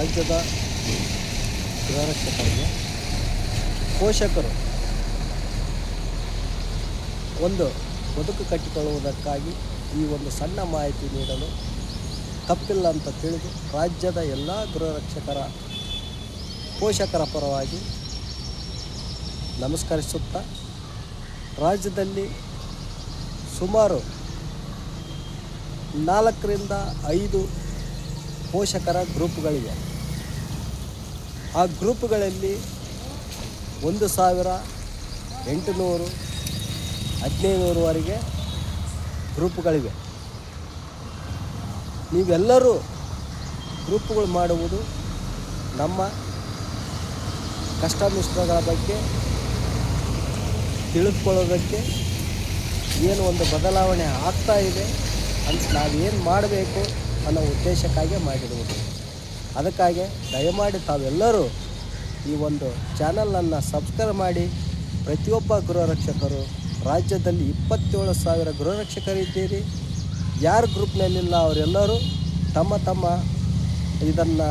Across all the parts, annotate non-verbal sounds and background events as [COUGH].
ರಾಜ್ಯದ ಗೃಹರಕ್ಷಕರಿಗೆ ಪೋಷಕರು ಒಂದು ಬದುಕು ಕಟ್ಟಿಕೊಳ್ಳುವುದಕ್ಕಾಗಿ ಈ ಒಂದು ಸಣ್ಣ ಮಾಹಿತಿ ನೀಡಲು ತಪ್ಪಿಲ್ಲ ಅಂತ ತಿಳಿದು ರಾಜ್ಯದ ಎಲ್ಲ ಗೃಹರಕ್ಷಕರ ಪೋಷಕರ ಪರವಾಗಿ ನಮಸ್ಕರಿಸುತ್ತಾ ರಾಜ್ಯದಲ್ಲಿ ಸುಮಾರು ನಾಲ್ಕರಿಂದ ಐದು ಪೋಷಕರ ಗ್ರೂಪ್ಗಳಿವೆ. ಆ ಗ್ರೂಪ್ಗಳಲ್ಲಿ ಒಂದು ಸಾವಿರ ಎಂಟುನೂರು ಹದಿನೈದುನೂರುವರೆಗೆ ಗ್ರೂಪ್ಗಳಿವೆ. ನೀವೆಲ್ಲರೂ ಗ್ರೂಪ್ಗಳು ಮಾಡುವುದು ನಮ್ಮ ಕಷ್ಟ ನಷ್ಟಗಳ ಬಗ್ಗೆ ತಿಳಿದುಕೊಳ್ಳೋದಕ್ಕೆ ಏನು ಒಂದು ಬದಲಾವಣೆ ಆಗ್ತಾ ಇದೆ ಅಂತ ನಾವೇನು ಮಾಡಬೇಕು ಅನ್ನೋ ಉದ್ದೇಶಕ್ಕಾಗಿ ಮಾಡಿರುವುದು. ಅದಕ್ಕಾಗಿ ದಯಮಾಡಿ ತಾವೆಲ್ಲರೂ ಈ ಒಂದು ಚಾನಲನ್ನು ಸಬ್ಸ್ಕ್ರೈಬ್ ಮಾಡಿ. ಪ್ರತಿಯೊಬ್ಬ ಗೃಹರಕ್ಷಕರು ರಾಜ್ಯದಲ್ಲಿ ಇಪ್ಪತ್ತೇಳು ಸಾವಿರ ಗೃಹರಕ್ಷಕರಿದ್ದೀರಿ ಯಾರು ಗ್ರೂಪ್ನಲ್ಲಿಲ್ಲ ಅವರೆಲ್ಲರೂ ತಮ್ಮ ತಮ್ಮ ಇದನ್ನು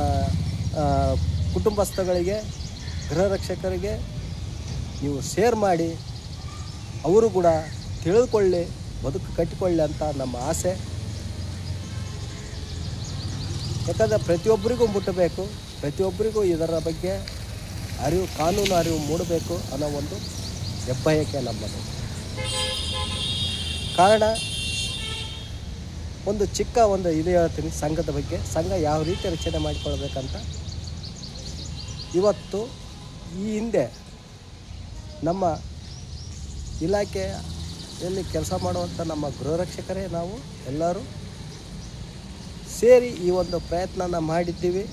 ಕುಟುಂಬಸ್ಥಗಳಿಗೆ ಗೃಹರಕ್ಷಕರಿಗೆ ನೀವು ಶೇರ್ ಮಾಡಿ. ಅವರು ಕೂಡ ತಿಳಿದುಕೊಳ್ಳಿ, ಬದುಕು ಕಟ್ಟಿಕೊಳ್ಳಿ ಅಂತ ನಮ್ಮ ಆಸೆ. ಯಾಕಂದರೆ ಪ್ರತಿಯೊಬ್ಬರಿಗೂ ಮುಟ್ಟಬೇಕು, ಪ್ರತಿಯೊಬ್ಬರಿಗೂ ಇದರ ಬಗ್ಗೆ ಅರಿವು, ಕಾನೂನು ಅರಿವು ಮೂಡಬೇಕು ಅನ್ನೋ ಒಂದು ಹೆಬ್ಬಯಕೆ ನಮ್ಮದು. ಕಾರಣ, ಒಂದು ಚಿಕ್ಕ ಒಂದು ಇದು ಹೇಳ್ತೀನಿ ಸಂಘದ ಬಗ್ಗೆ. ಸಂಘ ಯಾವ ರೀತಿ ರಚನೆ ಮಾಡಿಕೊಳ್ಬೇಕಂತ ಇವತ್ತು ಈ ಹಿಂದೆ ನಮ್ಮ ಇಲಾಖೆಯಲ್ಲಿ ಕೆಲಸ ಮಾಡುವಂಥ ನಮ್ಮ ಗೃಹರಕ್ಷಕರೇ ನಾವು ಎಲ್ಲರೂ ಸೇರಿ ಈ ಒಂದು ಪ್ರಯತ್ನನ ಮಾಡಿದ್ದೀವಿ.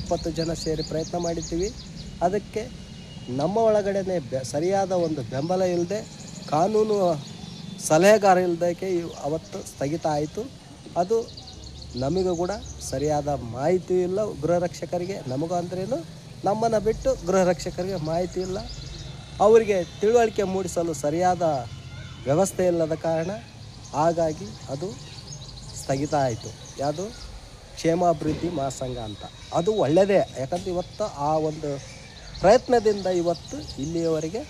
ಇಪ್ಪತ್ತು ಜನ ಸೇರಿ ಪ್ರಯತ್ನ ಮಾಡಿದ್ದೀವಿ. ಅದಕ್ಕೆ ನಮ್ಮ ಒಳಗಡೆ ಬೆ ಸರಿಯಾದ ಒಂದು ಬೆಂಬಲ ಇಲ್ಲದೆ ಕಾನೂನು ಸಲಹೆಗಾರ ಇಲ್ಲದಕ್ಕೆ ಅವತ್ತು ಸ್ಥಗಿತ ಆಯಿತು. ಅದು ನಮಗೂ ಕೂಡ ಸರಿಯಾದ ಮಾಹಿತಿ ಇಲ್ಲ. ಗೃಹರಕ್ಷಕರಿಗೆ ನಮಗೂ ಅಂದ್ರೇನು ನಮ್ಮನ್ನು ಬಿಟ್ಟು ಗೃಹರಕ್ಷಕರಿಗೆ ಮಾಹಿತಿ ಇಲ್ಲ. ಅವರಿಗೆ ತಿಳುವಳಿಕೆ ಮೂಡಿಸಲು ಸರಿಯಾದ ವ್ಯವಸ್ಥೆ ಇಲ್ಲದ ಕಾರಣ ಹಾಗಾಗಿ ಅದು ಸ್ಥಗಿತ ಆಯಿತು. ಯಾವುದು? ಕ್ಷೇಮಾಭಿವೃದ್ಧಿ ಮಹಾಸಂಘ ಅಂತ. ಅದು ಒಳ್ಳೆಯದೇ ಯಾಕಂದ್ರೆ ಇವತ್ತು ಆ ಒಂದು ಪ್ರಯತ್ನದಿಂದ ಇವತ್ತು ಇಲ್ಲಿಯವರೆಗೆ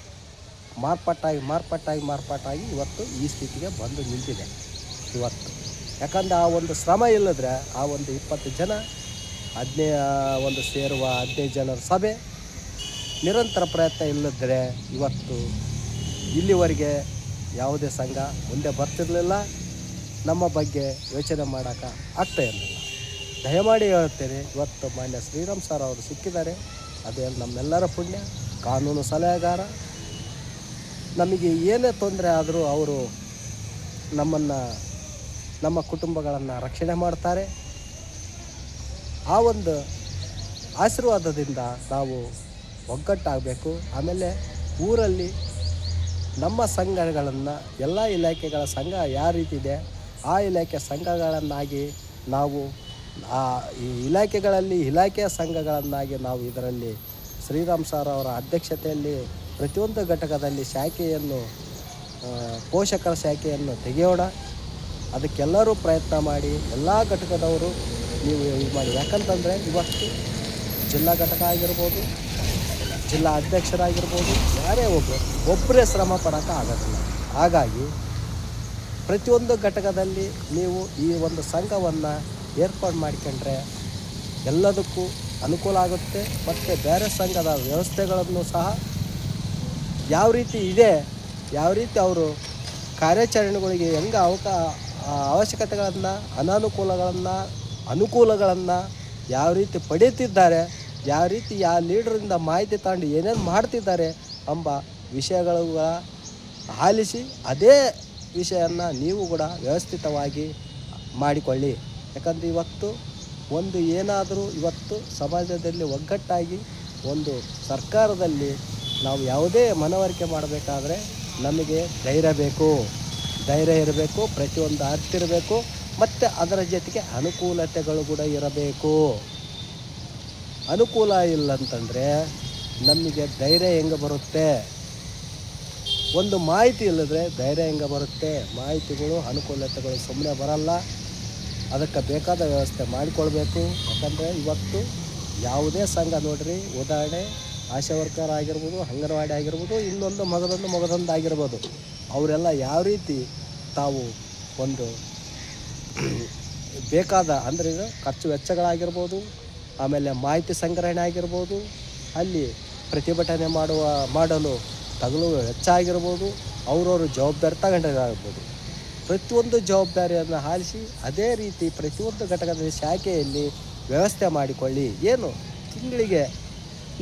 ಮಾರ್ಪಾಟಾಗಿ ಮಾರ್ಪಾಟಾಗಿ ಮಾರ್ಪಾಟಾಗಿ ಇವತ್ತು ಈ ಸ್ಥಿತಿಗೆ ಬಂದು ನಿಂತಿದೆ. ಇವತ್ತು. ಯಾಕಂದ್ರೆ ಆ ಒಂದು ಶ್ರಮ ಇಲ್ಲದ್ರೆ ಆ ಒಂದು ಇಪ್ಪತ್ತು ಜನ, ಹದಿನೈ ಒಂದು ಸೇರುವ ಹದಿನೈದು ಜನರ ಸಭೆ, ನಿರಂತರ ಪ್ರಯತ್ನ ಇಲ್ಲದ್ರೆ ಇವತ್ತು ಇಲ್ಲಿವರೆಗೆ ಯಾವುದೇ ಸಂಘ ಮುಂದೆ ಬರ್ತಿರಲಿಲ್ಲ. ನಮ್ಮ ಬಗ್ಗೆ ಯೋಚನೆ ಮಾಡೋಕೆ ಆಗ್ತಾ ಇರಲಿಲ್ಲ ದಯಮಾಡಿ ಹೇಳ್ತೇನೆ ಇವತ್ತು ಮಾನ್ಯ ಶ್ರೀರಾಮ್ ಸರ್ ಅವರು ಸಿಕ್ಕಿದ್ದಾರೆ. ಅದೇ ನಮ್ಮೆಲ್ಲರ ಪುಣ್ಯ, ಕಾನೂನು ಸಲಹೆಗಾರ. ನಮಗೆ ಏನೇ ತೊಂದರೆ ಆದರೂ ಅವರು ನಮ್ಮನ್ನು, ನಮ್ಮ ಕುಟುಂಬಗಳನ್ನು ರಕ್ಷಣೆ ಮಾಡ್ತಾರೆ. ಆ ಒಂದು ಆಶೀರ್ವಾದದಿಂದ ನಾವು ಒಗ್ಗಟ್ಟಾಗಬೇಕು. ಆಮೇಲೆ ಊರಲ್ಲಿ ನಮ್ಮ ಸಂಘಗಳನ್ನು, ಎಲ್ಲ ಇಲಾಖೆಗಳ ಸಂಘ ಯಾವ ರೀತಿ ಇದೆ, ಆ ಇಲಾಖೆ ಸಂಘಗಳನ್ನಾಗಿ ನಾವು ಆ, ಈ ಇಲಾಖೆಗಳಲ್ಲಿ ಇಲಾಖೆಯ ಸಂಘಗಳನ್ನಾಗಿ ನಾವು ಇದರಲ್ಲಿ ಶ್ರೀರಾಮ್ ಸರ್ ಅವರ ಅಧ್ಯಕ್ಷತೆಯಲ್ಲಿ ಪ್ರತಿಯೊಂದು ಘಟಕದಲ್ಲಿ ಶಾಖೆಯನ್ನು ಪೋಷಕರ ಶಾಖೆಯನ್ನು ತೆಗೆಯೋಣ. ಅದಕ್ಕೆಲ್ಲರೂ ಪ್ರಯತ್ನ ಮಾಡಿ, ಎಲ್ಲ ಘಟಕದವರು ನೀವು ಇದು ಮಾಡಿ. ಯಾಕಂತಂದರೆ ಇವತ್ತು ಜಿಲ್ಲಾ ಘಟಕ ಆಗಿರ್ಬೋದು, ಜಿಲ್ಲಾ ಅಧ್ಯಕ್ಷರಾಗಿರ್ಬೋದು, ಯಾರೇ ಒಬ್ಬರು ಒಬ್ಬರೇ ಶ್ರಮ ಪಡೋಕೆ ಆಗೋದಿಲ್ಲ ಹಾಗಾಗಿ ಪ್ರತಿಯೊಂದು ಘಟಕದಲ್ಲಿ ನೀವು ಈ ಒಂದು ಸಂಘವನ್ನು ಏರ್ಪಾಡು ಮಾಡಿಕೊಂಡ್ರೆ ಎಲ್ಲದಕ್ಕೂ ಅನುಕೂಲ ಆಗುತ್ತೆ. ಮತ್ತು ಬೇರೆ ಸಂಘದ ವ್ಯವಸ್ಥೆಗಳನ್ನು ಸಹ ಯಾವ ರೀತಿ ಇದೆ, ಯಾವ ರೀತಿ ಅವರು ಕಾರ್ಯಾಚರಣೆಗಳಿಗೆ ಹೆಂಗೆ ಅವಕ ಅವಶ್ಯಕತೆಗಳನ್ನು, ಅನಾನುಕೂಲಗಳನ್ನು, ಅನುಕೂಲಗಳನ್ನು ಯಾವ ರೀತಿ ಪಡೆಯುತ್ತಿದ್ದಾರೆ, ಯಾವ ರೀತಿ ಯಾವ ಲೀಡ್ರಿಂದ ಮಾಹಿತಿ ತಗೊಂಡು ಏನೇನು ಮಾಡ್ತಿದ್ದಾರೆ ಎಂಬ ವಿಷಯಗಳು ಆಲಿಸಿ ಅದೇ ವಿಷಯವನ್ನು ನೀವು ಕೂಡ ವ್ಯವಸ್ಥಿತವಾಗಿ ಮಾಡಿಕೊಳ್ಳಿ. ಯಾಕಂದರೆ ಇವತ್ತು ಒಂದು ಏನಾದರೂ ಇವತ್ತು ಸಮಾಜದಲ್ಲಿ ಒಗ್ಗಟ್ಟಾಗಿ ಒಂದು ಸರ್ಕಾರದಲ್ಲಿ ನಾವು ಯಾವುದೇ ಮನವರಿಕೆ ಮಾಡಬೇಕಾದ್ರೆ ನಮಗೆ ಧೈರ್ಯ ಬೇಕು. ಧೈರ್ಯ ಇರಬೇಕು, ಪ್ರತಿಯೊಂದು ಅರ್ಥಿರಬೇಕು ಮತ್ತು ಅದರ ಜೊತೆಗೆ ಅನುಕೂಲತೆಗಳು ಕೂಡ ಇರಬೇಕು. ಅನುಕೂಲ ಇಲ್ಲ ಅಂತಂದರೆ ನಮಗೆ ಧೈರ್ಯ ಹೆಂಗೆ ಬರುತ್ತೆ? ಒಂದು ಮಾಹಿತಿ ಇಲ್ಲದ್ರೆ ಧೈರ್ಯ ಹೆಂಗೆ ಬರುತ್ತೆ? ಮಾಹಿತಿಗಳು, ಅನುಕೂಲತೆಗಳು ಸುಮ್ಮನೆ ಬರಲ್ಲ. ಅದಕ್ಕೆ ಬೇಕಾದ ವ್ಯವಸ್ಥೆ ಮಾಡಿಕೊಳ್ಬೇಕು. ಯಾಕಂದರೆ ಇವತ್ತು ಯಾವುದೇ ಸಂಘ ನೋಡ್ರಿ, ಉದಾಹರಣೆ ಆಶಾ ವರ್ಕರ್ ಆಗಿರ್ಬೋದು, ಅಂಗನವಾಡಿ ಆಗಿರ್ಬೋದು, ಇನ್ನೊಂದು ಮಗದೊಂದು ಮಗದೊಂದು ಆಗಿರ್ಬೋದು, ಅವರೆಲ್ಲ ಯಾವ ರೀತಿ ತಾವು ಒಂದು [CLEARS THROAT] ಬೇಕಾದ ಅಂದರೆ ಖರ್ಚು ವೆಚ್ಚಗಳಾಗಿರ್ಬೋದು, ಆಮೇಲೆ ಮಾಹಿತಿ ಸಂಗ್ರಹಣೆ ಆಗಿರ್ಬೋದು, ಅಲ್ಲಿ ಪ್ರತಿಭಟನೆ ಮಾಡುವ, ಮಾಡಲು ತಗಲುವ ವೆಚ್ಚ ಆಗಿರ್ಬೋದು, ಅವರವರು ಜವಾಬ್ದಾರಿ ತಗೊಂಡಿರಾಗ್ಬೋದು ಪ್ರತಿಯೊಂದು ಜವಾಬ್ದಾರಿಯನ್ನು ಆಲಿಸಿ ಅದೇ ರೀತಿ ಪ್ರತಿಯೊಂದು ಘಟಕದ ಶಾಖೆಯಲ್ಲಿ ವ್ಯವಸ್ಥೆ ಮಾಡಿಕೊಳ್ಳಿ. ಏನು? ತಿಂಗಳಿಗೆ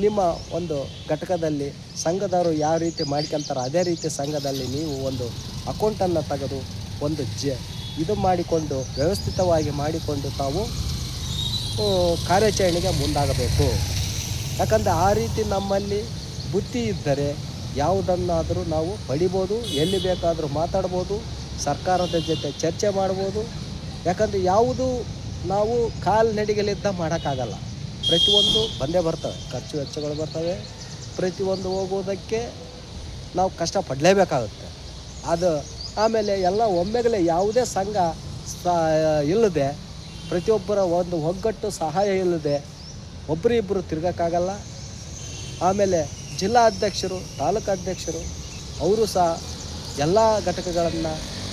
ನಿಮ್ಮ ಒಂದು ಘಟಕದಲ್ಲಿ ಸಂಘದವರು ಯಾವ ರೀತಿ ಮಾಡ್ಕೊಂತಾರೋ ಅದೇ ರೀತಿ ಸಂಘದಲ್ಲಿ ನೀವು ಒಂದು ಅಕೌಂಟನ್ನು ತೆಗೆದು ಒಂದು ಜ ಇದು ಮಾಡಿಕೊಂಡು ವ್ಯವಸ್ಥಿತವಾಗಿ ಮಾಡಿಕೊಂಡು ತಾವು ಕಾರ್ಯಾಚರಣೆಗೆ ಮುಂದಾಗಬೇಕು. ಯಾಕಂದರೆ ಆ ರೀತಿ ನಮ್ಮಲ್ಲಿ ಬುದ್ಧಿ ಇದ್ದರೆ ಯಾವುದನ್ನಾದರೂ ನಾವು ಪಡಿಬೋದು, ಎಲ್ಲಿ ಬೇಕಾದರೂ ಮಾತಾಡ್ಬೋದು ಸರ್ಕಾರದ ಜೊತೆ ಚರ್ಚೆ ಮಾಡ್ಬೋದು. ಯಾಕಂದರೆ ಯಾವುದು ನಾವು ಕಾಲ್ನಡಿಗೆಲಿದ್ದ ಮಾಡೋಕ್ಕಾಗಲ್ಲ. ಪ್ರತಿಯೊಂದು ಬಂದೇ ಬರ್ತವೆ, ಖರ್ಚು ವೆಚ್ಚಗಳು ಬರ್ತವೆ. ಪ್ರತಿಯೊಂದು ಹೋಗೋದಕ್ಕೆ ನಾವು ಕಷ್ಟಪಡಲೇಬೇಕಾಗುತ್ತೆ. ಅದು ಆಮೇಲೆ ಎಲ್ಲ ಒಮ್ಮೆಗಲೇ ಯಾವುದೇ ಸಂಘ ಇಲ್ಲದೆ ಪ್ರತಿಯೊಬ್ಬರ ಒಂದು ಒಗ್ಗಟ್ಟು ಸಹಾಯ ಇಲ್ಲದೆ ಒಬ್ಬರಿಬ್ಬರು ತಿರ್ಗೋಕ್ಕಾಗಲ್ಲ. ಆಮೇಲೆ ಜಿಲ್ಲಾ ಅಧ್ಯಕ್ಷರು ತಾಲೂಕು ಅಧ್ಯಕ್ಷರು ಅವರು ಸಹ ಎಲ್ಲ ಘಟಕಗಳನ್ನು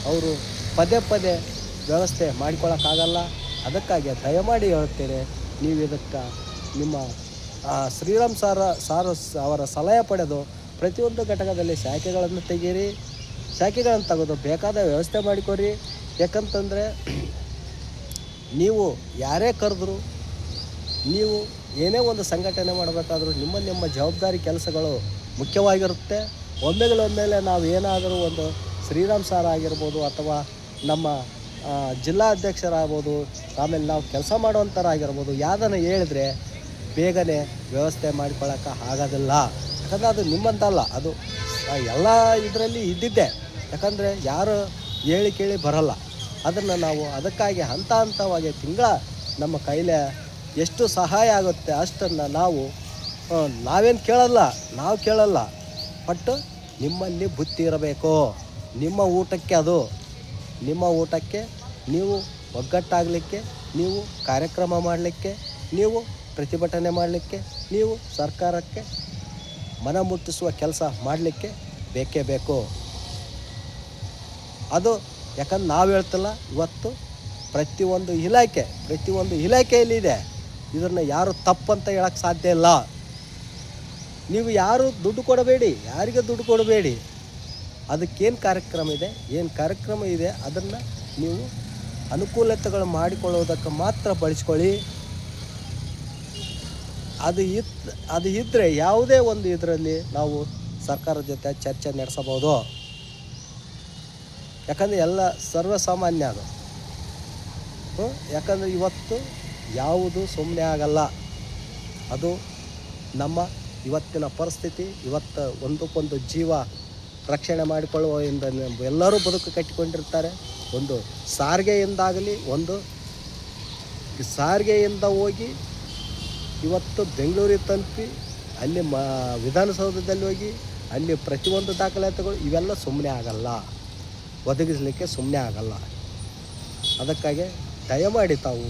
ಅವರು ಪದೇ ಪದೇ ವ್ಯವಸ್ಥೆ ಮಾಡಿಕೊಳ್ಳೋಕ್ಕಾಗಲ್ಲ. ಅದಕ್ಕಾಗಿ ದಯಮಾಡಿ ಹೇಳ್ತೇನೆ ನೀವು ಇದಕ್ಕೆ ನಿಮ್ಮ ಶ್ರೀರಾಮ್ ಸಾರ ಸಾರ ಅವರ ಸಲಹೆ ಪಡೆದು ಪ್ರತಿಯೊಂದು ಘಟಕದಲ್ಲಿ ಶಾಖೆಗಳನ್ನು ತೆಗೀರಿ ಶಾಖೆಗಳನ್ನು ತೆಗೆದು ಬೇಕಾದ ವ್ಯವಸ್ಥೆ ಮಾಡಿಕೊರಿ ಯಾಕಂತಂದರೆ, ನೀವು ಯಾರೇ ಕರೆದ್ರು, ನೀವು ಏನೇ ಒಂದು ಸಂಘಟನೆ ಮಾಡಬೇಕಾದ್ರೂ ನಿಮ್ಮ ನಿಮ್ಮ ಜವಾಬ್ದಾರಿ ಕೆಲಸಗಳು ಮುಖ್ಯವಾಗಿರುತ್ತೆ. ಒಮ್ಮೆಗಳೊಮ್ಮೆಲೆ ನಾವು ಏನಾದರೂ ಒಂದು ಶ್ರೀರಾಮ್ ಸಾರ್ ಆಗಿರ್ಬೋದು ಅಥವಾ ನಮ್ಮ ಜಿಲ್ಲಾಧ್ಯಕ್ಷರಾಗ್ಬೋದು, ಆಮೇಲೆ ನಾವು ಕೆಲಸ ಮಾಡುವಂಥರಾಗಿರ್ಬೋದು ಯಾವ್ದನ್ನು ಹೇಳಿದ್ರೆ ಬೇಗನೆ ವ್ಯವಸ್ಥೆ ಮಾಡಿಕೊಳ್ಳೋಕೆ ಆಗೋದಿಲ್ಲ. ಯಾಕಂದರೆ ಅದು ನಿಮ್ಮಂತಲ್ಲ, ಅದು ಎಲ್ಲ ಇದರಲ್ಲಿ ಇದ್ದಿದ್ದೆ. ಯಾಕಂದರೆ ಯಾರು ಹೇಳಿ ಕೇಳಿ ಬರಲ್ಲ. ಅದನ್ನು ನಾವು ಅದಕ್ಕಾಗಿ ಹಂತ ಹಂತವಾಗಿ ತಿಂಗಳ ನಮ್ಮ ಕೈಲೇ ಎಷ್ಟು ಸಹಾಯ ಆಗುತ್ತೆ ಅಷ್ಟನ್ನು ನಾವು ನಾವೇನು ಕೇಳಲ್ಲ, ನಾವು ಕೇಳಲ್ಲ. ಬಟ್ ನಿಮ್ಮಲ್ಲಿ ಬುತ್ತಿ ಇರಬೇಕು. ನಿಮ್ಮ ಊಟಕ್ಕೆ ಅದು, ನಿಮ್ಮ ಊಟಕ್ಕೆ ನೀವು ಒಗ್ಗಟ್ಟಾಗಲಿಕ್ಕೆ, ನೀವು ಕಾರ್ಯಕ್ರಮ ಮಾಡಲಿಕ್ಕೆ, ನೀವು ಪ್ರತಿಭಟನೆ ಮಾಡಲಿಕ್ಕೆ, ನೀವು ಸರ್ಕಾರಕ್ಕೆ ಮನ ಮುಟ್ಟಿಸುವ ಕೆಲಸ ಮಾಡಲಿಕ್ಕೆ ಬೇಕೇ ಬೇಕು. ಅದು ಯಾಕಂದ್ರೆ ನಾವು ಹೇಳ್ತಿಲ್ಲ, ಇವತ್ತು ಪ್ರತಿಯೊಂದು ಇಲಾಖೆ, ಪ್ರತಿಯೊಂದು ಇಲಾಖೆಯಲ್ಲಿದೆ ಇದನ್ನು ಯಾರು ತಪ್ಪಂತ ಹೇಳಕ್ಕೆ ಸಾಧ್ಯ ಇಲ್ಲ. ನೀವು ಯಾರು ದುಡ್ಡು ಕೊಡಬೇಡಿ, ಯಾರಿಗೆ ದುಡ್ಡು ಕೊಡಬೇಡಿ ಅದಕ್ಕೇನು ಕಾರ್ಯಕ್ರಮ ಇದೆ, ಏನು ಕಾರ್ಯಕ್ರಮ ಇದೆ ಅದನ್ನು ನೀವು ಅನುಕೂಲತೆಗಳು ಮಾಡಿಕೊಳ್ಳೋದಕ್ಕೆ ಮಾತ್ರ ಬಳಸ್ಕೊಳ್ಳಿ. ಅದು ಇತ್ ಅದು ಇದ್ದರೆ ಯಾವುದೇ ಒಂದು ಇದರಲ್ಲಿ ನಾವು ಸರ್ಕಾರದ ಜೊತೆ ಚರ್ಚೆ ನಡೆಸಬಹುದು. ಯಾಕಂದರೆ ಎಲ್ಲ ಸರ್ವಸಾಮಾನ್ಯ ಅದು? ಯಾಕಂದರೆ ಇವತ್ತು ಯಾವುದು ಸುಮ್ಮನೆ ಆಗಲ್ಲ. ಅದು ನಮ್ಮ ಇವತ್ತಿನ ಪರಿಸ್ಥಿತಿ, ಇವತ್ತು ಒಂದಕ್ಕೊಂದು ಜೀವ ರಕ್ಷಣೆ ಮಾಡಿಕೊಳ್ಳುವ ಇಂದ ಎಲ್ಲರೂ ಬದುಕು ಕಟ್ಟಿಕೊಂಡಿರ್ತಾರೆ. ಒಂದು ಸಾರಿಗೆಯಿಂದಾಗಲಿ, ಒಂದು ಸಾರಿಗೆಯಿಂದ ಹೋಗಿ ಇವತ್ತು ಬೆಂಗಳೂರಿಗೆ ತಲುಪಿ, ಅಲ್ಲಿ ಮ, ವಿಧಾನಸೌಧದಲ್ಲಿ ಹೋಗಿ, ಅಲ್ಲಿ ಪ್ರತಿಯೊಂದು ದಾಖಲಾತಿಗಳು ಇವೆಲ್ಲ ಸುಮ್ಮನೆ ಆಗಲ್ಲ. ಒದಗಿಸಲಿಕ್ಕೆ ಸುಮ್ಮನೆ ಆಗಲ್ಲ. ಅದಕ್ಕಾಗಿ ದಯಮಾಡಿ ತಾವು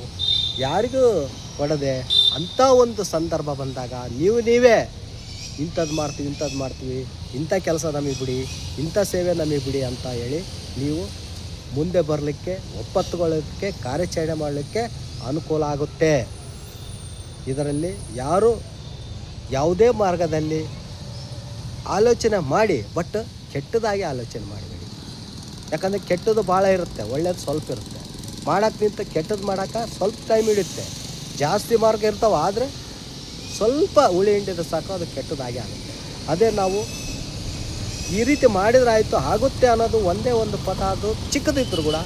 ಯಾರಿಗೂ ಕೊಡದೆ ಅಂಥ ಒಂದು ಸಂದರ್ಭ ಬಂದಾಗ ನೀವು ನೀವೇ ಇಂಥದ್ದು ಮಾಡ್ತೀವಿ ಇಂಥದ್ದು ಮಾಡ್ತೀವಿ, ಇಂಥ ಕೆಲಸ ನಮಗೆ ಬಿಡಿ, ಇಂಥ ಸೇವೆ ನಮಗೆ ಬಿಡಿ ಅಂತ ಹೇಳಿ ನೀವು ಮುಂದೆ ಬರಲಿಕ್ಕೆ ಒಪ್ಪತ್ತುಕೊಳ್ಳೋದಕ್ಕೆ ಕಾರ್ಯಾಚರಣೆ ಮಾಡಲಿಕ್ಕೆ ಅನುಕೂಲ ಆಗುತ್ತೆ. ಇದರಲ್ಲಿ ಯಾರು ಯಾವುದೇ ಮಾರ್ಗದಲ್ಲಿ ಆಲೋಚನೆ ಮಾಡಿ, ಬಟ್ ಕೆಟ್ಟದಾಗಿ ಆಲೋಚನೆ ಮಾಡಬೇಡಿ. ಯಾಕಂದರೆ ಕೆಟ್ಟದ್ದು ಭಾಳ ಇರುತ್ತೆ, ಒಳ್ಳೇದು ಸ್ವಲ್ಪ ಇರುತ್ತೆ. ಮಾಡೋಕ್ಕೆ ನಿಂತ ಕೆಟ್ಟದ್ದು ಮಾಡೋಕ್ಕೆ ಸ್ವಲ್ಪ ಟೈಮ್ ಹಿಡಿಯುತ್ತೆ. ಜಾಸ್ತಿ ಮಾರ್ಗ ಇರ್ತಾವೆ, ಆದರೆ ಸ್ವಲ್ಪ ಹುಳಿ ಹಿಂಡಿದ್ರೆ ಸಾಕು, ಅದು ಕೆಟ್ಟದಾಗೆ ಆಗುತ್ತೆ. ಅದೇ ನಾವು ಈ ರೀತಿ ಮಾಡಿದ್ರೆ ಆಯಿತು ಆಗುತ್ತೆ ಅನ್ನೋದು ಒಂದೇ ಒಂದು ಪದ, ಅದು ಚಿಕ್ಕದಿದ್ರು ಕೂಡ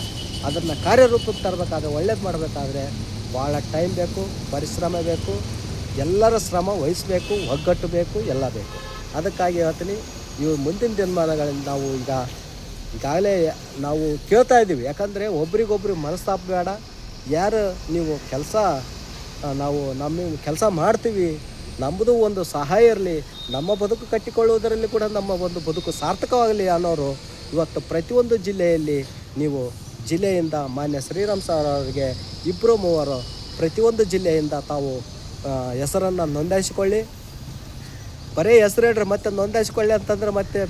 ಅದನ್ನು ಕಾರ್ಯರೂಪಕ್ಕೆ ತರಬೇಕಾದ್ರೆ ಒಳ್ಳೇದು ಮಾಡಬೇಕಾದ್ರೆ ಭಾಳ ಟೈಮ್ ಬೇಕು, ಪರಿಶ್ರಮ ಬೇಕು, ಎಲ್ಲರ ಶ್ರಮ ವಹಿಸಬೇಕು, ಒಗ್ಗಟ್ಟು ಬೇಕು, ಎಲ್ಲ ಬೇಕು. ಅದಕ್ಕಾಗಿ ಹೇಳ್ತೀನಿ, ಇವು ಮುಂದಿನ ದಿನಮಾನಗಳಲ್ಲಿ ನಾವು ಈಗ ಈಗಾಗಲೇ ನಾವು ಕೇಳ್ತಾ ಇದ್ದೀವಿ. ಯಾಕಂದರೆ ಒಬ್ರಿಗೊಬ್ರಿಗೆ ಮನಸ್ತಾಪ ಬೇಡ, ಯಾರು ನೀವು ಕೆಲಸ ನಾವು ನಮ್ಮ ಕೆಲಸ ಮಾಡ್ತೀವಿ. ನಮ್ಮದು ಒಂದು ಸಹಾಯ ಇರಲಿ. ನಮ್ಮ ಬದುಕು ಕಟ್ಟಿಕೊಳ್ಳುವುದರಲ್ಲಿ ಕೂಡ ನಮ್ಮ ಒಂದು ಬದುಕು ಸಾರ್ಥಕವಾಗಲಿ ಅನ್ನೋರು ಇವತ್ತು ಪ್ರತಿಯೊಂದು ಜಿಲ್ಲೆಯಲ್ಲಿ ನೀವು ಜಿಲ್ಲೆಯಿಂದ ಮಾನ್ಯ ಶ್ರೀರಾಮ್ ಸರ್ ಅವರಿಗೆ ಇಬ್ಬರು ಮೂವರು ಪ್ರತಿಯೊಂದು ಜಿಲ್ಲೆಯಿಂದ ತಾವು ಹೆಸರನ್ನು ನೋಂದಾಯಿಸಿಕೊಳ್ಳಿ. ಬರೀ ಹೆಸರು ಹೇಳ್ರಿ, ಮತ್ತೆ ನೋಂದಾಯಿಸಿಕೊಳ್ಳಿ ಅಂತಂದ್ರೆ ಮತ್ತೆ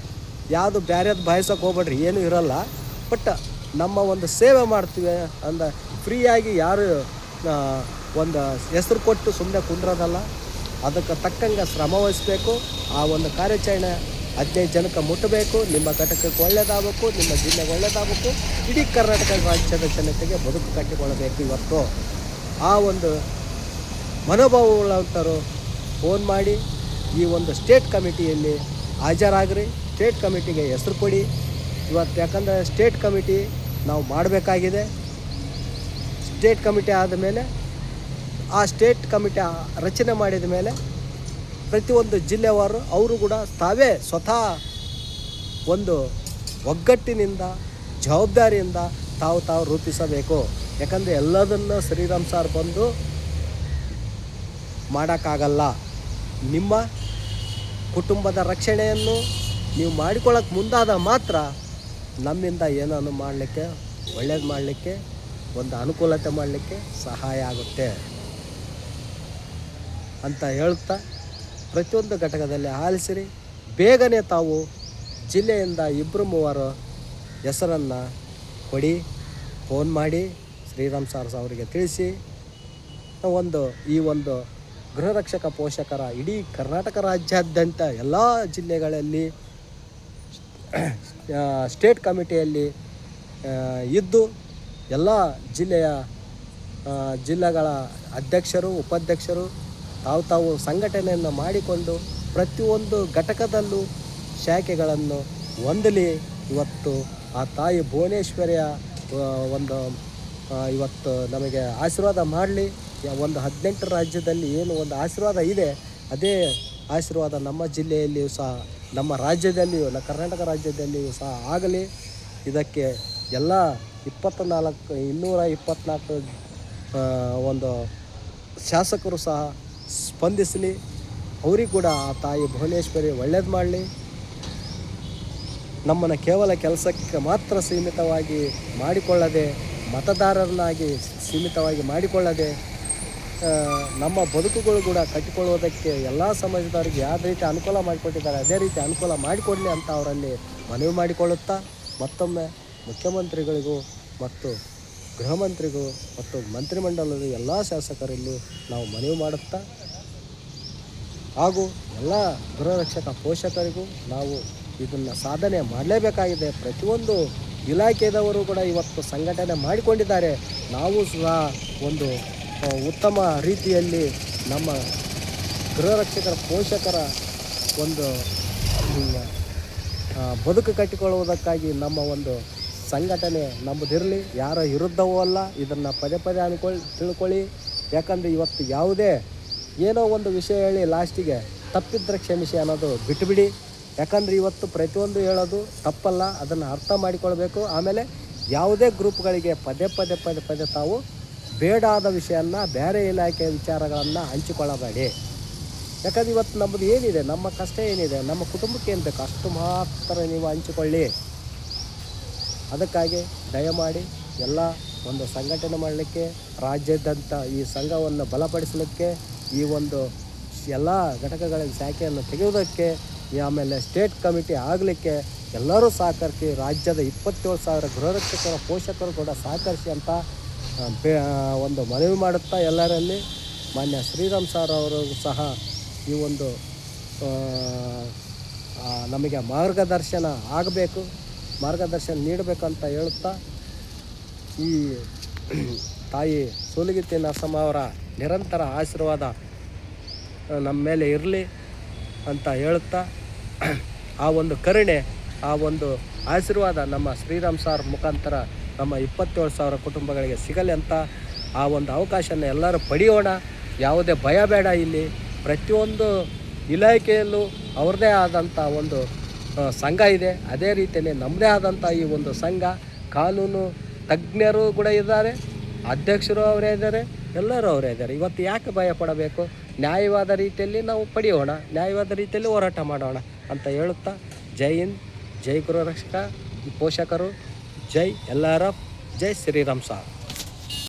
ಯಾವುದು ಬೇರೆದು ಬಾಯಿಸೋಕೆ ಹೋಗ್ಬೇಡ್ರಿ, ಏನೂ ಇರಲ್ಲ. ಬಟ್ ನಮ್ಮ ಒಂದು ಸೇವೆ ಮಾಡ್ತೀವಿ ಅಂದ, ಫ್ರೀಯಾಗಿ ಯಾರು ಒಂದು ಹೆಸರು ಕೊಟ್ಟು ಸುಮ್ಮನೆ ಕುಂದ್ರೋದಲ್ಲ, ಅದಕ್ಕೆ ತಕ್ಕಂಗೆ ಶ್ರಮ ವಹಿಸಬೇಕು. ಆ ಒಂದು ಕಾರ್ಯಾಚರಣೆ ಹದಿನೈದು ಜನಕ್ಕೆ ಮುಟ್ಟಬೇಕು. ನಿಮ್ಮ ಘಟಕಕ್ಕೆ ಒಳ್ಳೆಯದಾಗಬೇಕು ನಿಮ್ಮ ಜಿಲ್ಲೆಗೆ ಒಳ್ಳೆಯದಾಗಬೇಕು ಇಡೀ ಕರ್ನಾಟಕ ರಾಜ್ಯದ ಜನತೆಗೆ ಬದುಕು ಕಟ್ಟಿಕೊಳ್ಳಬೇಕು ಇವತ್ತು. ಆ ಒಂದು ಮನೋಭಾವವುಳ್ಳಂಥವ್ರು ಫೋನ್ ಮಾಡಿ, ಈ ಒಂದು ಸ್ಟೇಟ್ ಕಮಿಟಿಯಲ್ಲಿ ಹಾಜರಾಗ್ರಿ. ಸ್ಟೇಟ್ ಕಮಿಟಿಗೆ ಹೆಸರು ಕೊಡಿ. ಇವತ್ತು ಯಾಕಂದರೆ ಸ್ಟೇಟ್ ಕಮಿಟಿ ನಾವು ಮಾಡಬೇಕಾಗಿದೆ. ಸ್ಟೇಟ್ ಕಮಿಟಿ ಆದಮೇಲೆ ಆ ಸ್ಟೇಟ್ ಕಮಿಟಿ ರಚನೆ ಮಾಡಿದ ಮೇಲೆ ಪ್ರತಿಯೊಂದು ಜಿಲ್ಲೆವಾರು ಅವರು ಕೂಡ ತಾವೇ ಸ್ವತಃ ಒಂದು ಒಗ್ಗಟ್ಟಿನಿಂದ, ಜವಾಬ್ದಾರಿಯಿಂದ ತಾವು ತಾವು ರೂಪಿಸಬೇಕು. ಯಾಕಂದರೆ ಎಲ್ಲದನ್ನು ಶ್ರೀರಾಮ್ ಸಾರ್ ಬಂದು ಮಾಡೋಕ್ಕಾಗಲ್ಲ. ನಿಮ್ಮ ಕುಟುಂಬದ ರಕ್ಷಣೆಯನ್ನು ನೀವು ಮಾಡಿಕೊಳ್ಳೋಕೆ ಮುಂದಾದ ಮಾತ್ರ ನಮ್ಮಿಂದ ಏನನ್ನು ಮಾಡಲಿಕ್ಕೆ, ಒಳ್ಳೇದು ಮಾಡಲಿಕ್ಕೆ, ಒಂದು ಅನುಕೂಲತೆ ಮಾಡಲಿಕ್ಕೆ ಸಹಾಯ ಆಗುತ್ತೆ. ಅಂತ ಹೇಳ್ತಾ ಪ್ರತಿಯೊಂದು ಘಟಕದಲ್ಲಿ ಆಲಿಸಿರಿ. ಬೇಗನೆ ತಾವು ಜಿಲ್ಲೆಯಿಂದ ಇಬ್ಬರು ಮೂವರು ಹೆಸರನ್ನು ಕೊಡಿ, ಫೋನ್ ಮಾಡಿ ಶ್ರೀರಾಮ್ ಸಾರ್ಸ್ ಅವರಿಗೆ ತಿಳಿಸಿ. ಒಂದು, ಈ ಒಂದು ಗೃಹರಕ್ಷಕ ಪೋಷಕರ ಇಡೀ ಕರ್ನಾಟಕ ರಾಜ್ಯಾದ್ಯಂತ ಎಲ್ಲ ಜಿಲ್ಲೆಗಳಲ್ಲಿ ಸ್ಟೇಟ್ ಕಮಿಟಿಯಲ್ಲಿ ಇದ್ದು ಎಲ್ಲ ಜಿಲ್ಲೆಯ ಜಿಲ್ಲೆಗಳ ಅಧ್ಯಕ್ಷರು, ಉಪಾಧ್ಯಕ್ಷರು ತಾವು ತಾವು ಸಂಘಟನೆಯನ್ನು ಮಾಡಿಕೊಂಡು ಪ್ರತಿಯೊಂದು ಘಟಕದಲ್ಲೂ ಶಾಖೆಗಳನ್ನು ಹೊಂದಲಿ. ಇವತ್ತು ಆ ತಾಯಿ ಭುವನೇಶ್ವರಿಯ ಒಂದು ಇವತ್ತು ನಮಗೆ ಆಶೀರ್ವಾದ ಮಾಡಲಿ. ಒಂದು ಹದಿನೆಂಟು ರಾಜ್ಯದಲ್ಲಿ ಏನು ಒಂದು ಆಶೀರ್ವಾದ ಇದೆ, ಅದೇ ಆಶೀರ್ವಾದ ನಮ್ಮ ಜಿಲ್ಲೆಯಲ್ಲಿಯೂ ಸಹ, ನಮ್ಮ ರಾಜ್ಯದಲ್ಲಿಯೂ ಕರ್ನಾಟಕ ರಾಜ್ಯದಲ್ಲಿಯೂ ಸಹ ಆಗಲಿ. ಇದಕ್ಕೆ ಎಲ್ಲ ಇಪ್ಪತ್ತ್ನಾಲ್ಕು ಇನ್ನೂರ ಇಪ್ಪತ್ತ್ನಾಲ್ಕು ಒಂದು ಶಾಸಕರು ಸಹ ಸ್ಪಂದಿಸಲಿ. ಅವ್ರಿಗೆ ಕೂಡ ಆ ತಾಯಿ ಭುವನೇಶ್ವರಿ ಒಳ್ಳೇದು ಮಾಡಲಿ. ನಮ್ಮನ್ನು ಕೇವಲ ಕೆಲಸಕ್ಕೆ ಮಾತ್ರ ಸೀಮಿತವಾಗಿ ಮಾಡಿಕೊಳ್ಳದೆ, ಮತದಾರರನ್ನಾಗಿ ಸೀಮಿತವಾಗಿ ಮಾಡಿಕೊಳ್ಳದೆ ನಮ್ಮ ಬದುಕುಗಳು ಕೂಡ ಕಟ್ಟಿಕೊಳ್ಳುವುದಕ್ಕೆ ಎಲ್ಲ ಸಮಾಜದವರಿಗೆ ಯಾವ ರೀತಿ ಅನುಕೂಲ ಮಾಡಿಕೊಟ್ಟಿದ್ದಾರೆ, ಅದೇ ರೀತಿ ಅನುಕೂಲ ಮಾಡಿಕೊಡಲಿ ಅಂತ ಅವರಲ್ಲಿ ಮನವಿ ಮಾಡಿಕೊಳ್ಳುತ್ತಾ, ಮತ್ತೊಮ್ಮೆ ಮುಖ್ಯಮಂತ್ರಿಗಳಿಗೂ ಮತ್ತು ಗೃಹ ಮಂತ್ರಿಗೂ ಮತ್ತು ಮಂತ್ರಿಮಂಡಲದ ಎಲ್ಲ ಶಾಸಕರಲ್ಲೂ ನಾವು ಮನವಿ ಮಾಡುತ್ತಾ ಹಾಗೂ ಎಲ್ಲ ಗೃಹರಕ್ಷಕ ಪೋಷಕರಿಗೂ ನಾವು ಇದನ್ನು ಸಾಧನೆ ಮಾಡಲೇಬೇಕಾಗಿದೆ. ಪ್ರತಿಯೊಂದು ಇಲಾಖೆದವರು ಕೂಡ ಇವತ್ತು ಸಂಘಟನೆ ಮಾಡಿಕೊಂಡಿದ್ದಾರೆ. ನಾವು ಸಹ ಒಂದು ಉತ್ತಮ ರೀತಿಯಲ್ಲಿ ನಮ್ಮ ಗೃಹರಕ್ಷಕರ, ಪೋಷಕರ ಒಂದು ಬದುಕು ಕಟ್ಟಿಕೊಳ್ಳುವುದಕ್ಕಾಗಿ ನಮ್ಮ ಒಂದು ಸಂಘಟನೆ ನಮ್ಮದಿರಲಿ, ಯಾರ ವಿರುದ್ಧವೂ ಅಲ್ಲ. ಇದನ್ನು ಪದೇ ಪದೇ ಅನ್ಕೊಳ್ಳಿ ತಿಳ್ಕೊಳ್ಳಿ. ಯಾಕಂದರೆ ಇವತ್ತು ಯಾವುದೇ ಏನೋ ಒಂದು ವಿಷಯ ಹೇಳಿ ಲಾಸ್ಟಿಗೆ ತಪ್ಪಿದ್ರೆ ಕ್ಷಮಿಸಿ ಅನ್ನೋದು ಬಿಟ್ಟುಬಿಡಿ ಯಾಕಂದರೆ ಇವತ್ತು ಪ್ರತಿಯೊಂದು ಹೇಳೋದು ತಪ್ಪಲ್ಲ, ಅದನ್ನು ಅರ್ಥ ಮಾಡಿಕೊಳ್ಬೇಕು. ಆಮೇಲೆ ಯಾವುದೇ ಗ್ರೂಪ್ಗಳಿಗೆ ಪದೇ ಪದೇ ಪದೇ ಪದೇ ತಾವು ಬೇಡಾದ ವಿಷಯನ ಬೇರೆ ಇಲಾಖೆಯ ವಿಚಾರಗಳನ್ನು ಹಂಚಿಕೊಳ್ಳಬೇಡಿ. ಯಾಕಂದ್ರೆ ಇವತ್ತು ನಮ್ಮದು ಏನಿದೆ, ನಮ್ಮ ಕಷ್ಟ ಏನಿದೆ, ನಮ್ಮ ಕುಟುಂಬಕ್ಕೆ ಏನು ಬೇಕು, ಅಷ್ಟು ಮಾತ್ರ ನೀವು ಹಂಚಿಕೊಳ್ಳಿ. ಅದಕ್ಕಾಗಿ ದಯಮಾಡಿ ಎಲ್ಲ ಒಂದು ಸಂಘಟನೆ ಮಾಡಲಿಕ್ಕೆ ರಾಜ್ಯದಂಥ ಈ ಸಂಘವನ್ನು ಬಲಪಡಿಸಲಿಕ್ಕೆ ಈ ಒಂದು ಎಲ್ಲ ಘಟಕಗಳ ಶಾಖೆಯನ್ನು ತೆಗೆಯುವುದಕ್ಕೆ ಆಮೇಲೆ ಸ್ಟೇಟ್ ಕಮಿಟಿ ಆಗಲಿಕ್ಕೆ ಎಲ್ಲರೂ ಸಹಕರಿಸಿ ರಾಜ್ಯದ ಇಪ್ಪತ್ತೇಳು ಸಾವಿರ ಗೃಹರಕ್ಷಕರ ಪೋಷಕರು ಕೂಡ ಸಹಕರಿಸಿ ಅಂತ ಒಂದು ಮನವಿ ಮಾಡುತ್ತಾ ಎಲ್ಲರಲ್ಲಿ ಮಾನ್ಯ ಶ್ರೀರಾಮ್ ಸಾರ್ ಅವರು ಸಹ ಈ ಒಂದು ನಮಗೆ ಮಾರ್ಗದರ್ಶನ ಆಗಬೇಕು, ಮಾರ್ಗದರ್ಶನ ನೀಡಬೇಕಂತ ಹೇಳುತ್ತಾ ಈ ತಾಯಿ ಸೋಲಿಗಿತ್ತಿ ನರಸಮ್ಮ ಅವರ ನಿರಂತರ ಆಶೀರ್ವಾದ ನಮ್ಮ ಮೇಲೆ ಇರಲಿ ಅಂತ ಹೇಳುತ್ತಾ ಆ ಒಂದು ಕರುಣೆ, ಆ ಒಂದು ಆಶೀರ್ವಾದ ನಮ್ಮ ಶ್ರೀರಾಮ್ ಸಾರ್ ಮುಖಾಂತರ ನಮ್ಮ ಇಪ್ಪತ್ತೇಳು ಸಾವಿರ ಕುಟುಂಬಗಳಿಗೆ ಸಿಗಲಿ ಅಂತ ಆ ಒಂದು ಅವಕಾಶನ ಎಲ್ಲರೂ ಪಡೆಯೋಣ. ಯಾವುದೇ ಭಯ ಬೇಡ ಇಲ್ಲಿ. ಪ್ರತಿಯೊಂದು ಇಲಾಖೆಯಲ್ಲೂ ಅವ್ರದ್ದೇ ಆದಂಥ ಒಂದು ಸಂಘ ಇದೆ. ಅದೇ ರೀತಿಯಲ್ಲಿ ನಮ್ಮದೇ ಆದಂಥ ಈ ಒಂದು ಸಂಘ. ಕಾನೂನು ತಜ್ಞರು ಕೂಡ ಇದ್ದಾರೆ, ಅಧ್ಯಕ್ಷರು ಅವರೇ ಇದ್ದಾರೆ. ಎಲ್ಲರೂ ಅವರೇ ಇದ್ದಾರೆ. ಇವತ್ತು ಯಾಕೆ ಭಯ ಪಡಬೇಕು? ನ್ಯಾಯವಾದ ರೀತಿಯಲ್ಲಿ ನಾವು ಪಡೆಯೋಣ, ನ್ಯಾಯವಾದ ರೀತಿಯಲ್ಲಿ ಹೋರಾಟ ಮಾಡೋಣ ಅಂತ ಹೇಳುತ್ತಾ ಜೈ ಹಿಂದ್, ಜೈ ಗೃಹರಕ್ಷಕ ಪೋಷಕರು, ಜೈ ಎಲ್ಲರ ಜೈ ಶ್ರೀರಾಮ್ ಸಾರ್